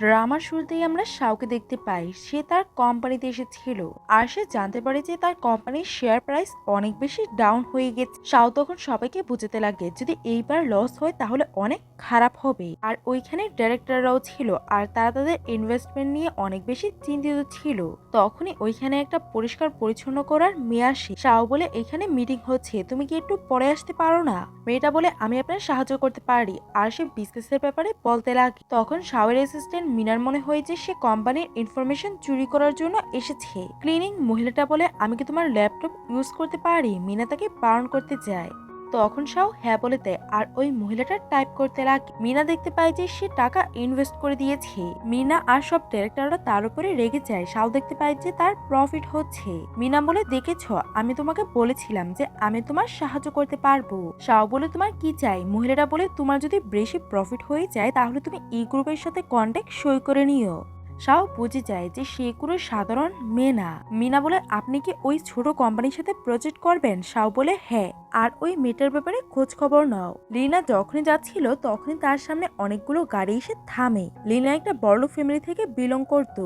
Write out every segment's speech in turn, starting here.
ড্রামার শুরুতেই আমরা শাওকে দেখতে পাই। সে তার কোম্পানিতে এসেছিল। আর সে জানতে পারে যে তার কোম্পানির শেয়ার প্রাইস অনেক বেশি ডাউন হয়ে গেছে। শাও তখন সবাইকে বুঝতে লাগে, যদি এইবার লস হয় তাহলে অনেক খারাপ হবে। আর ওইখানে ডাইরেক্টররাও ছিল, আর তারা তাদের ইনভেস্টমেন্ট নিয়ে অনেক বেশি চিন্তিত ছিল। তখনই ওইখানে একটা পরিষ্কার পরিচ্ছন্ন করার মেয়ে আসে। শাও বলে, এখানে মিটিং হচ্ছে, তুমি কি একটু পরে আসতে পারো না? মেয়েটা বলে, আমি আপনার সাহায্য করতে পারি। আর সে বিজনেসের ব্যাপারে বলতে লাগে। তখন শাওয়ের অ্যাসিস্ট্যান্ট মিনার মনে হয়েছে সে কোম্পানির ইনফরমেশন চুরি করার জন্য এসেছে। ক্লিনিং মহিলাটা বলে, আমি কি তোমার ল্যাপটপ ইউজ করতে পারি? মিনা তাকে বারণ করতে যায়। তখন শাও হ্যাঁ বলে দেয়। আর ওই মহিলাটা টাইপ করতে লাগে মিনা দেখতে পায় যে সে টাকা ইনভেস্ট করে দিয়েছে। মিনা আর সব ডিরেক্টররা তার উপরে রেগে যায়। শাও দেখতে পায় যে তার প্রফিট হচ্ছে। মিনা বলে, দেখেছ, আমি তোমাকে বলেছিলাম যে আমি তোমার সাহায্য করতে পারব। শাও বলে, তোমার কি চাই? মহিলাটা বলে, তোমার যদি বেশি প্রফিট হয়ে যায়, তাহলে তুমি এই গ্রুপের সাথে কন্ট্যাক্ট সই করে নিও। শাও বুঝে যায় যে সে কোনো সাধারণ মেয়ে না মিনা বলে, আপনি কি ওই ছোট কোম্পানির সাথে প্রজেক্ট করবেন? শাও বলে হ্যাঁ আর ওই মেয়েটার ব্যাপারে খোঁজ খবর নাও। লিনা যখনই যাচ্ছিল, তখনই তার সামনে অনেকগুলো গাড়ি এসে থামে। লিনা একটা বড় ফ্যামিলি থেকে বিলং করত,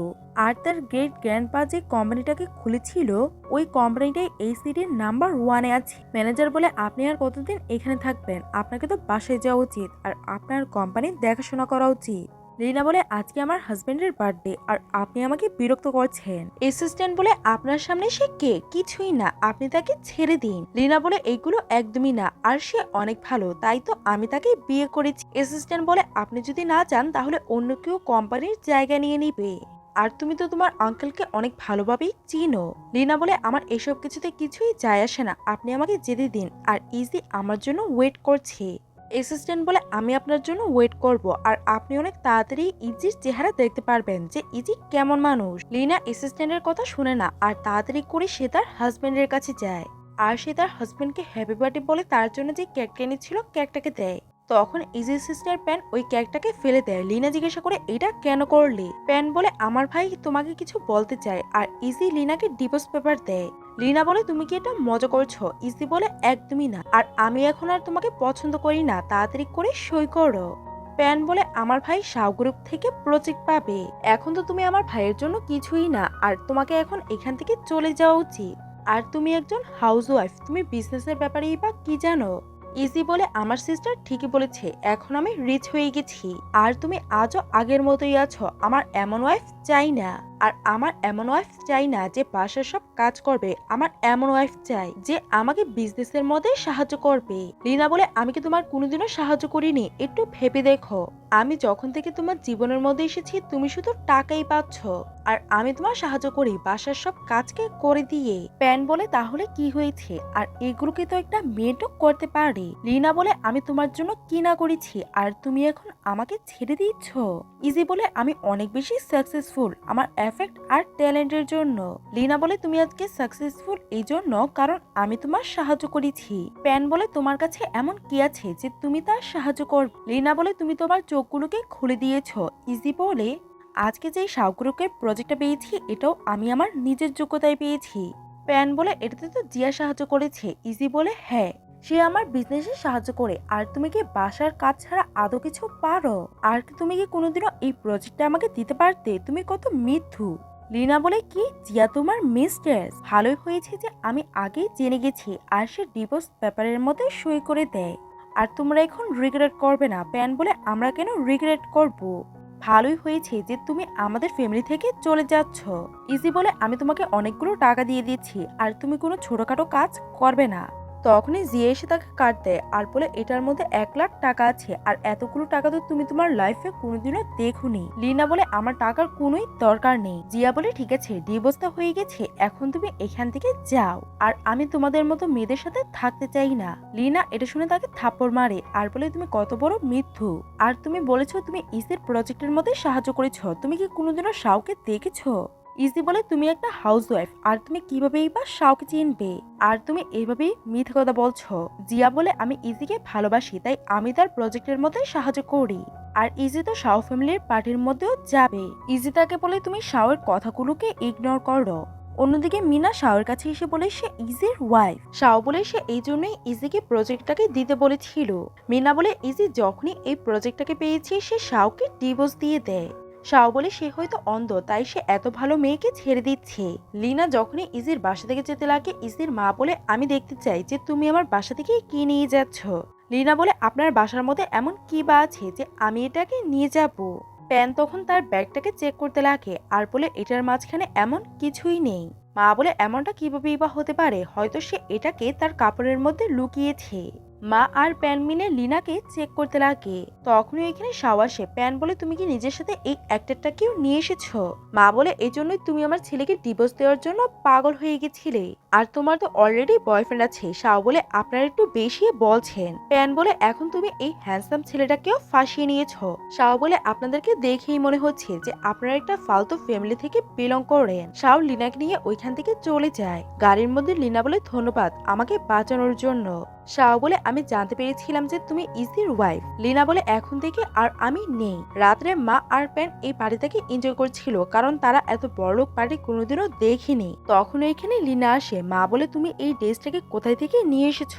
আর তার গ্রেট গ্র্যান্ডপা যে কোম্পানিটাকে খুলেছিল, ওই কোম্পানিটাই এই সিটির নাম্বার ওয়ানে আছে। ম্যানেজার বলে, আপনি আর কতদিন এখানে থাকবেন? আপনাকে তো বাসায় যাওয়া উচিত, আর আপনার কোম্পানির দেখাশোনা করা উচিত। রিনা বলে, আজকে আমার হাজবেন্ডের বার্থডে আর আপনি আমাকে বিরক্ত করছেন। অ্যাসিস্ট্যান্ট বলে, আপনার সামনে সে কে? কিছুই না, আপনি তাকে ছেড়ে দিন। রিনা বলে এইগুলো একদমই না, আর সে অনেক ভালো, তাই তো আমি তাকে বিয়ে করেছি। অ্যাসিস্ট্যান্ট বলে, আপনি যদি না চান, তাহলে অন্য কেউ কোম্পানির জায়গা নিয়ে নিবে। আর তুমি তো তোমার আঙ্কেলকে অনেক ভালোভাবেই চিনো। লিনা বলে, আমার এসব কিছুতে কিছুই যায় আসে না, আপনি আমাকে যেতে দিন, আর ইজি আমার জন্য ওয়েট করছে। অ্যাসিস্ট্যান্ট বলে আমি আপনার জন্য ওয়েট করব। আর আপনি অনেক তাড়াতাড়ি ইজির চেহারা দেখতে পারবেন যে ইজি কেমন মানুষ। লিনা অ্যাসিস্ট্যান্টের কথা শুনে না, আর তাড়াতাড়ি করে সে তার হাজব্যান্ডের কাছে যায়। আর সে তার হাজব্যান্ডকে হ্যাপি বার্থডে বলে তার জন্য যে কেকটা এনেছিল কেকটাকে দেয়। তখন ইজি সিস্টার প্যান ওই কেকটাকে ফেলে দেয়। লিনা জিজ্ঞাসা করে, এটা কেন করলি? প্যান বলে, আমার ভাই তোমাকে কিছু বলতে চায়। আর ইজি লিনাকে ডিভোর্স পেপার দেয়। লিনা বলে, তুমি কি এটা মজা করছ? ইসি বলে, একদমই না। আর আমি এখন আর তোমাকে পছন্দ করি না। তাড়াতাড়ি করে সই করো। প্যান বলে, আমার ভাই শাহ গ্রুপ থেকে প্রজেক্ট পাবে। এখন তো তুমি আমার ভাইয়ের জন্য কিছুই না। আর তোমাকে এখন এখান থেকে চলে যাওয়া উচিত। আর তুমি একজন হাউস ওয়াইফ তুমি বিজনেসের ব্যাপারেই বা কি জানো? ইজি বলে আমার সিস্টার ঠিকই বলেছে, এখন আমি রিচ হয়ে গেছি, আর তুমি আজও আগের মতোই আছো, আমার এমন ওয়াইফ চাই না, আর আমার এমন ওয়াইফ চাই না যে বাসার সব কাজ করবে, আমার এমন ওয়াইফ চাই যে আমাকে বিজনেসের মধ্যে সাহায্য করবে। রিনা বলে, আমি কি তোমার কোনোদিনও সাহায্য করিনি, একটু ভেবে দেখো, আমি যখন থেকে তোমার জীবনের মধ্যে এসেছি, তুমি শুধু টাকাই পাচ্ছ। আর আমি তোমার সাহায্য করি, বাসার সব কাজকে করে দিয়ে। প্যান বলে, তাহলে কি হয়েছে? আর এগুলোকে তো একটা মেয়েটও করতে পারে। লিনা বলে, আমি তোমার জন্য কি না করেছি, আর তুমি এখন আমাকে ছেড়ে দিচ্ছ। ইজি বলে, আমি অনেক বেশি সাকসেসফুল আমার এফেক্ট আর ট্যালেন্টের জন্য। লিনা বলে, তুমি আজকে সাকসেসফুল এই জন্য কারণ আমি তোমার সাহায্য করেছি। প্যান বলে, তোমার কাছে এমন কি আছে যে তুমি তার সাহায্য করবে? লিনা বলে, তুমি তোমার চোখগুলোকে খুলে দিয়েছ। ইজি বলে আজকে যে শাহরুখের প্রজেক্টটা পেয়েছি, এটাও আমি আমার নিজের যোগ্যতায় পেয়েছি। প্যান বলে, এটাতে তো জিয়া সাহায্য করেছে ইজি বলে হ্যাঁ সে আমার বিজনেসে সাহায্য করে। আর তুমি কি বাসার কাজ ছাড়া আদৌ কিছু পারো? আর তুমি কি কোনোদিনও এই প্রজেক্টটা আমাকে দিতে পারতে? তুমি কত মিথ্যু। লিনা বলে, কি? জিয়া তোমার মিস্টেস ভালোই হয়েছে যে আমি আগেই জেনে গেছি, আর সে ডিভোর্স পেপারের মধ্যে সই করে দেয়। আর তোমরা এখন রিগ্রেট করবে না। প্যান বলে, আমরা কেন রিগ্রেট করব? ভালোই হয়েছে যে তুমি আমাদের ফ্যামিলি থেকে চলে যাচ্ছ। ইজি বলে আমি তোমাকে অনেকগুলো টাকা দিয়ে দিচ্ছি, আর তুমি কোনো ছোটোখাটো কাজ করবে না। তখনই জিয়া এসে তাকে কাট দেয়। আর বলে, এটার মধ্যে এক লাখ টাকা আছে, আর এতগুলো টাকা তো তুমি তোমার লাইফে কোনোদিনও দেখুনি। লিনা বলে, আমার টাকার কোনোই দরকার নেই। জিয়া বলে, ঠিক আছে ডিভোর্সটা হয়ে গেছে, এখন তুমি এখান থেকে যাও, আর আমি তোমাদের মতো মেয়েদের সাথে থাকতে চাই না। লিনা এটা শুনে তাকে থাপ্পড় মারে, আর বলে, তুমি কত বড় মিথ্যু। আর তুমি বলেছ তুমি ইসির প্রজেক্টের মধ্যে সাহায্য করেছ। তুমি কি কোনোদিনও শাওকে দেখেছ? ইজি বলে তুমি একটা হাউস ওয়াইফ আর তুমি কিভাবেই বা শাওকে চিনবে? আর তুমি এইভাবেই মিথ্যে কথা বলছো। জিয়া বলে, আমি ইজিকে ভালোবাসি, তাই আমি তার প্রজেক্টের মধ্যে সাহায্য করি। আর ইজি তো শাও ফ্যামিলির পার্টির মধ্যেও যাবে। ইজি তাকে বলে, তুমি শাওয়ের কথাগুলোকে ইগনোর করো। অন্যদিকে মিনা শাওয়ের কাছে এসে বলে, সে ইজির ওয়াইফ শাও বলে, সে এই জন্যই ইজিকে প্রজেক্টটাকে দিতে বলেছিল। মিনা বলে ইজি যখনই এই প্রজেক্টটাকে পেয়েছে, সে শাওকে ডিভোর্স দিয়ে দেয়। শাও বলে, সে হয়তো অন্ধ, তাই সে এত ভালো মেয়েকে ছেড়ে দিচ্ছে। লিনা যখনই ইজির বাসা থেকে যেতে লাগে ইজির মা বলে, আমি দেখতে চাই যে তুমি আমার বাসা থেকে কি নিয়ে যাচ্ছ। লিনা বলে, আপনার বাসার মধ্যে এমন কি বা আছে যে আমি এটাকে নিয়ে যাব? প্যান তখন তার ব্যাগটাকে চেক করতে লাগে, আর বলে, এটার মাঝখানে এমন কিছুই নেই। মা বলে, এমনটা কিভাবেই বা হতে পারে? হয়তো সে এটাকে তার কাপড়ের মধ্যে লুকিয়েছে। মা আর প্যান মিলে লিনাকে চেক করতে লাগে। তখনই এখানে সাওয়াসে আসে প্যান, বলে তুমি কি নিজের সাথে এই অ্যাক্টারটাকেও নিয়ে এসেছ? মা বলে, এজন্যই জন্যই তুমি আমার ছেলেকে ডিভোর্স দেওয়ার জন্য পাগল হয়ে গেছিলে। আর তোমার তো অলরেডি বয়ফ্রেন্ড আছে শাও বলে আপনারা একটু বেশি বলছেন। প্যান বলে, এখন তুমি এই হ্যান্ডসাম ছেলেটাকেও ফাঁসিয়ে নিয়েছো। শাও বলে, আপনাদেরকে দেখেই মনে হচ্ছে যে আপনারা একটা ফালতু ফ্যামিলি থেকে বিলং করেন। শাও লিনাকে নিয়ে ওইখান থেকে চলে যায়। গাড়ির মধ্যে লিনা বলে, ধন্যবাদ আমাকে বাঁচানোর জন্য। শাও বলে, আমি জানতে পেরেছিলাম যে তুমি ইজির ওয়াইফ লিনা বলে, এখন থেকে আর আমি নেই। রাত্রে মা আর প্যান এই পার্টিটাকে এনজয় করছিল, কারণ তারা এত বড়লোক পার্টি কোনোদিনও দেখিনি। তখন এখানে লিনা আসে মা বলে তুমি এই ড্রেসটাকে কোথায় থেকে নিয়ে এসেছ?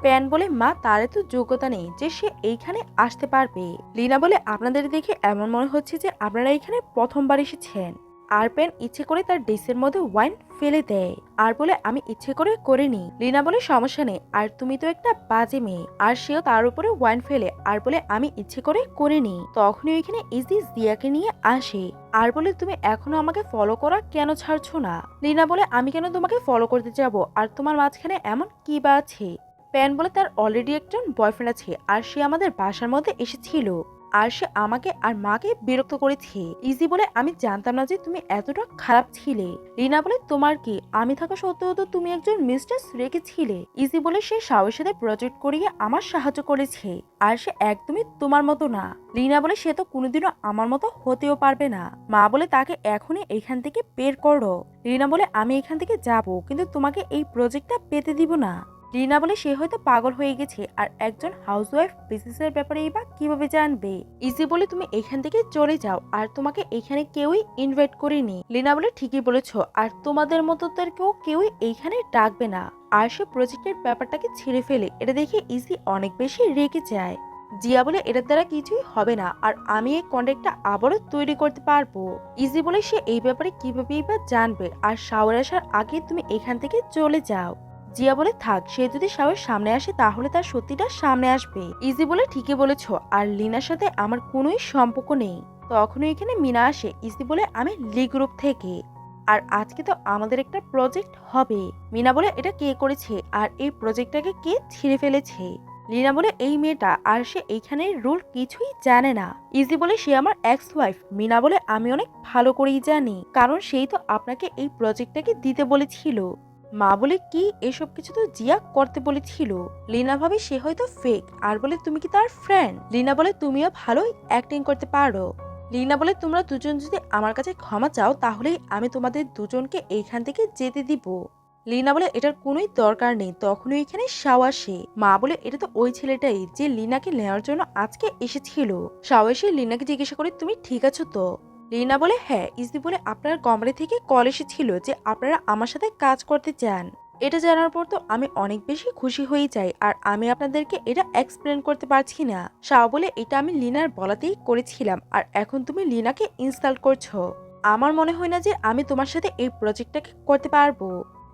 প্যান বলে, মা, তার তো যোগ্যতা নেই যে সে এইখানে আসতে পারবে। লিনা বলে, আপনাদের দেখে এমন মনে হচ্ছে যে আপনারা এইখানে প্রথমবার এসেছেন। আর প্যান ইচ্ছে করে তার ড্রেসের মধ্যে ওয়াইন ফেলে দেয়। আর বলে, আমি ইচ্ছে করে করিনি। লিনা বলে, সমস্যা নেই। আর তুমি তো একটা বাজে মেয়ে। আর সেও তার উপরে ওয়াইন ফেলে। আর বলে, আমি ইচ্ছে করে করিনি। তখনই ওইখানে ইজি জিয়াকে নিয়ে আসে। আর বলে, তুমি এখনও আমাকে ফলো করা কেন ছাড়ছো না? লিনা বলে, আমি কেন তোমাকে ফলো করতে যাব? আর তোমার মাঝখানে এমন কি বা আছে? প্যান বলে, তার অলরেডি একজন বয়ফ্রেন্ড আছে। আর সে আমাদের বাসার মধ্যে এসেছিল। আর সে আমাকে আর মাকে বিরক্ত করেছে। ইজি বলে আমি জানতাম না যে তুমি এতটা খারাপ ছিলে। রিনা বলে, তোমার কি? আমি থাকা সত্ত্বেও তো তুমি একজন মিস্টার্স রেখেছিলে। ইজি বলে সে সাহসের সাথে প্রজেক্ট করিয়ে আমার সাহায্য করেছে। আর সে একদমই তোমার মতো না। রিনা বলে, সে তো কোনোদিনও আমার মতো হতেও পারবে না। মা বলে, তাকে এখনই এখান থেকে বের করো। রিনা বলে, আমি এখান থেকে যাব, কিন্তু তোমাকে এই প্রজেক্টটা পেতে দিব না। রিনা বলে সে হয়তো পাগল হয়ে গেছে, আর একজন হাউসওয়াইফ বিজনেসের ব্যাপারে বা কীভাবে জানবে? ইজি বলে তুমি এখান থেকে চলে যাও, আর তোমাকে এখানে কেউই ইনভাইট করেনি। লিনা বলে ঠিকই বলেছ, আর তোমাদের মতো মতোদেরকেও কেউই এইখানে ডাকবে না। আর সে প্রজেক্টের ব্যাপারটাকে ছেড়ে ফেলে, এটা দেখে ইজি অনেক বেশি রেগে যায়। জিয়া বলে, এটার দ্বারা কিছুই হবে না, আর আমি এই কন্ট্যাক্টটা আবারও তৈরি করতে পারব। ইজি বলে, সে এই ব্যাপারে কিভাবেই বা জানবে, আর শাওয়ার আসার আগে তুমি এখান থেকে চলে যাও। জিয়া বলে, থাক, সে যদি শাওয়ের সামনে আসে, তাহলে তার সত্যিটা সামনে আসবে। ইজি বলে, ঠিকই বলেছ, আর লিনার সাথে আমার কোনোই সম্পর্ক নেই। তখনই এখানে মিনা আসে। ইজি বলে, আমি লি গ্রুপ থেকে, আর আজকে তো আমাদের একটা প্রজেক্ট হবে। মিনা বলে, এটা কে করেছে, আর এই প্রজেক্টটাকে কে ছিঁড়ে ফেলেছে? লিনা বলে, এই মেয়েটা, আর সে এইখানের রুল কিছুই জানে না। ইজি বলে, সে আমার এক্স ওয়াইফ মিনা বলে, আমি অনেক ভালো করেই জানি, কারণ সেই তো আপনাকে এই প্রজেক্টটাকে দিতে বলেছিল। মা বলে, কি? এসব কিছু তো জিয়া করতে বলেছিল। লিনা ভাবে, সে হয়তো ফেক আর বলে, তুমি কি তার ফ্রেন্ড লিনা বলে, তুমিও ভালোই অ্যাক্টিং করতে পারো। লিনা বলে, তোমরা দুজন যদি আমার কাছে ক্ষমা চাও, তাহলেই আমি তোমাদের দুজনকে এইখান থেকে যেতে দিব। লিনা বলে, এটার কোনোই দরকার নেই, তখনই এখানে শাও আসে। মা বলে, এটা তো ওই ছেলেটাই যে লিনাকে নেওয়ার জন্য আজকে এসেছিল। শাও এসে লিনাকে জিজ্ঞাসা করে, তুমি ঠিক আছো তো? রিনা বলে হ্যাঁ ইসি বলে আপনার কোম্পানি থেকে কল এসেছিল যে আপনারা আমার সাথে কাজ করতে চান। এটা জানার পর তো আমি অনেক বেশি খুশি হয়ে যাই আর আমি আপনাদেরকে এটা এক্সপ্লেন করতে পারছি না। শাও বলে, এটা আমি লিনার বলাতেই করেছিলাম আর এখন তুমি লিনাকে ইনস্টল করছ। আমার মনে হয় না যে আমি তোমার সাথে এই প্রজেক্টটাকে করতে পারব।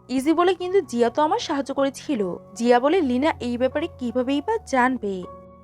ইজি বলে, কিন্তু জিয়া তো আমার সাহায্য করেছিল। জিয়া বলে, লিনা এই ব্যাপারে কিভাবেই বা জানবে?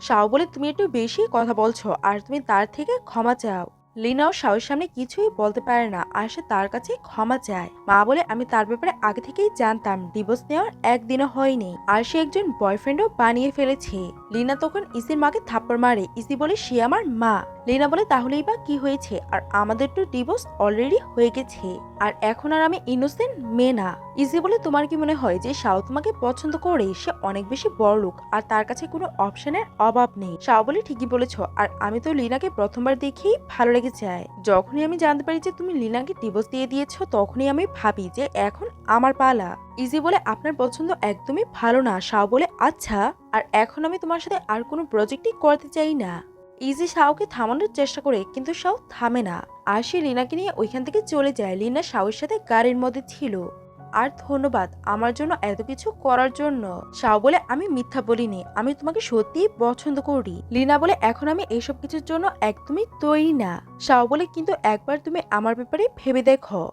শাও বলে, তুমি একটু বেশি কথা বলছো আর তুমি তার থেকে ক্ষমা চাও। লিনাও স্বামীর সামনে কিছুই বলতে পারে না, আর সে তার কাছে ক্ষমা চায়। মা বলে, আমি তার ব্যাপারে আগে থেকেই জানতাম, ডিভোর্স নেওয়ার একদিনও হয়নি, আর সে একজন বয়ফ্রেন্ডও বানিয়ে ফেলেছে। লিনা তখন ইসির মাকে থাপ্পড় মারে। ইসি বলে, সে আমার মা। লিনা বলে, তাহলেই বা কি হয়েছে? আর আমাদের তো ডিভোর্স অলরেডি হয়ে গেছে। আর এখন আর আমি ইনোসেন্ট মেয়ে না। ইজি বলে, তোমার কি মনে হয় যে শাও তোমাকে পছন্দ করে? সে অনেক বেশি বড় লোক, আর তার কাছে কোনো অপশনের অভাব নেই। শাও বলে, ঠিকই বলেছ। আর আমি তো লিনাকে প্রথমবার দেখেই ভালো লেগে যায়। যখনই আমি জানতে পারি যে তুমি লিনাকে ডিভোর্স দিয়ে দিয়েছ, তখনই আমি ভাবি যে এখন আমার পালা। ইজি বলে আপনার পছন্দ একদমই ভালো না শাও বলে আচ্ছা আর এখন আমি তোমার সাথে আর কোনো প্রজেক্টই করতে চাই না। ইজি শাওকে থামানোর চেষ্টা করে, কিন্তু শাও থামে না। আর সে লিনাকে নিয়ে ওইখান থেকে চলে যায়। লিনা শাওয়ের সাথে গাড়ির মধ্যে ছিল। আর ধন্যবাদ আমার জন্য এত কিছু করার জন্য। শাও বলে, আমি মিথ্যা বলিনি, আমি তোমাকে সত্যিই পছন্দ করি। লিনা বলে, এখন আমি এইসব কিছুর জন্য একদমই তৈরি না। শাও বলে, কিন্তু একবার তুমি আমার ব্যাপারে ভেবে দেখো।